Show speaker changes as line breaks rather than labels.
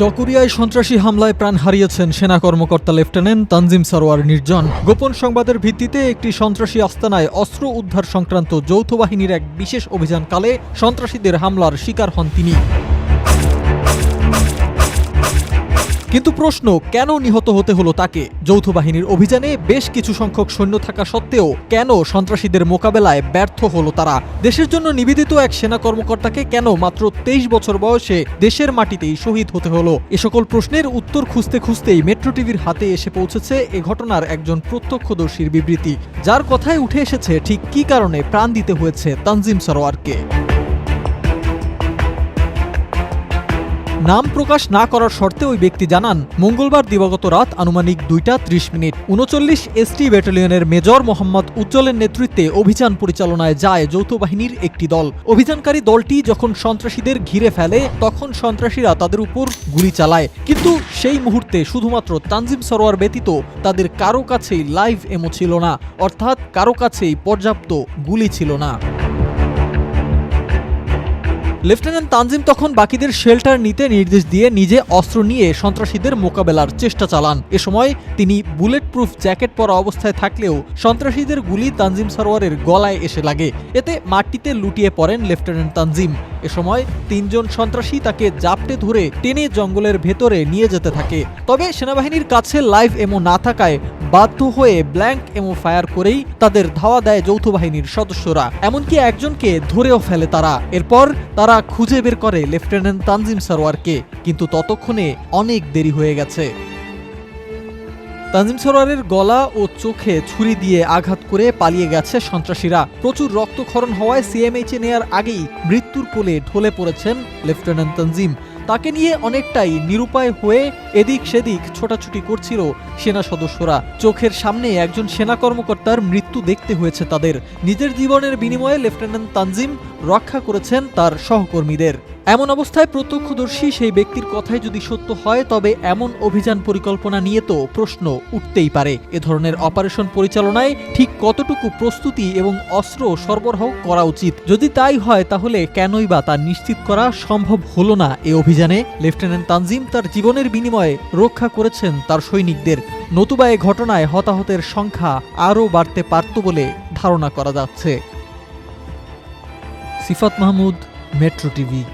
চকরিয়ায় সন্ত্রাসী হামলায় প্রাণ হারিয়েছেন সেনা কর্মকর্তা লেফটেন্যান্ট তানজিম সরোয়ার নির্জন। গোপন সংবাদের ভিত্তিতে একটি সন্ত্রাসী আস্তানায় অস্ত্র উদ্ধার সংক্রান্ত যৌথ বাহিনীর এক বিশেষ অভিযানকালে সন্ত্রাসীদের হামলার শিকার হন তিনি। কিন্তু প্রশ্ন, কেন নিহত হতে হলো তাকে? যৌথ বাহিনীর অভিযানে বেশ কিছু সংখ্যক সৈন্য থাকা সত্ত্বেও কেন সন্ত্রাসীদের মোকাবেলায় ব্যর্থ হলো তারা? দেশের জন্য নিবেদিত এক সেনা কর্মকর্তাকে কেন মাত্র তেইশ বছর বয়সে দেশের মাটিতেই শহীদ হতে হলো? এ সকল প্রশ্নের উত্তর খুঁজতে খুঁজতেই মেট্রো টিভির হাতে এসে পৌঁছেছে এ ঘটনার একজন প্রত্যক্ষদর্শীর বিবৃতি, যার কথায় উঠে এসেছে ঠিক কী কারণে প্রাণ দিতে হয়েছে তানজিম সরোয়ারকে। নাম প্রকাশ না করার শর্তে ওই ব্যক্তি জানান, মঙ্গলবার দিবাগত রাত আনুমানিক দুইটা ত্রিশ মিনিট, উনচল্লিশ এসটি ব্যাটালিয়নের মেজর মোহাম্মদ উজ্জ্বলের নেতৃত্বে অভিযান পরিচালনায় যায় যৌথ বাহিনীর একটি দল। অভিযানকারী দলটি যখন সন্ত্রাসীদের ঘিরে ফেলে, তখন সন্ত্রাসীরা তাদের উপর গুলি চালায়। কিন্তু সেই মুহূর্তে শুধুমাত্র তানজিম সরোয়ার ব্যতীত তাদের কারও কাছেই লাইভ এমো ছিল না, অর্থাৎ কারও কাছেই পর্যাপ্ত গুলি ছিল না। লেফটেন্যান্ট তানজিম তখন বাকিদের শেল্টার নিতে নির্দেশ দিয়ে নিজে অস্ত্র নিয়ে সন্ত্রাসীদের মোকাবেলার চেষ্টা চালান। এ সময় তিনি বুলেট প্রুফ জ্যাকেট পরা অবস্থায় থাকলেও সন্ত্রাসীদের গুলি তানজিম সরোয়ারের গলায় এসে লাগে। এতে মাটিতে লুটিয়ে পড়েন লেফটেন্যান্ট তানজিম। এ সময় তিনজন সন্ত্রাসী তাকে জাপটে ধরে টেনে জঙ্গলের ভেতরে নিয়ে যেতে থাকে। তবে সেনাবাহিনীর কাছে লাইভ এমো না থাকায় বাধ্য হয়ে ব্ল্যাঙ্ক এমো ফায়ার করেই তাদের ধাওয়া দেয় যৌথ বাহিনীর সদস্যরা। এমনকি একজনকে ধরেও ফেলে তারা। এরপর তারা খুঁজে বের করে লেফটেন্যান্ট তানজিম সরোয়ারকে কিন্তু ততক্ষণে অনেক দেরি হয়ে গেছে। তানজিম সরোয়ারের গলা ও চোখে ছুরি দিয়ে আঘাত করে পালিয়ে গেছে সন্ত্রাসীরা। প্রচুর রক্তক্ষরণ হওয়ায় সিএমএইচে নেয়ার আগেই মৃত্যুর কোলে ঢলে পড়েছেন লেফটেন্যান্ট তানজিম। তাকে নিয়ে অনেকটাই নিরুপায় হয়ে এদিক সেদিক ছোটাছুটি করছিল সেনা সদস্যরা। চোখের সামনে একজন সেনা কর্মকর্তার মৃত্যু দেখতে হয়েছে তাদের। নিজের জীবনের বিনিময়ে লেফটেন্যান্ট তানজিম রক্ষা করেছেন তার সহকর্মীদের। এমন অবস্থায় প্রত্যক্ষদর্শী সেই ব্যক্তির কথাই যদি সত্য হয়, তবে এমন অভিযান পরিকল্পনা নিয়ে তো প্রশ্ন উঠতেই পারে। এ ধরনের অপারেশন পরিচালনায় ঠিক কতটুকু প্রস্তুতি এবং অস্ত্র সরবরাহ করা উচিত? যদি তাই হয়, তাহলে কেনই বা তা নিশ্চিত করা সম্ভব হলো না এ অভিযানে? লেফটেন্যান্ট তানজিম তার জীবনের বিনিময়ে রক্ষা করেছেন তার সৈনিকদের। নতুবা এ ঘটনায় হতাহতের সংখ্যা আরও বাড়তে পারত বলে ধারণা করা যাচ্ছে। Sifat Mahmud, metro TV.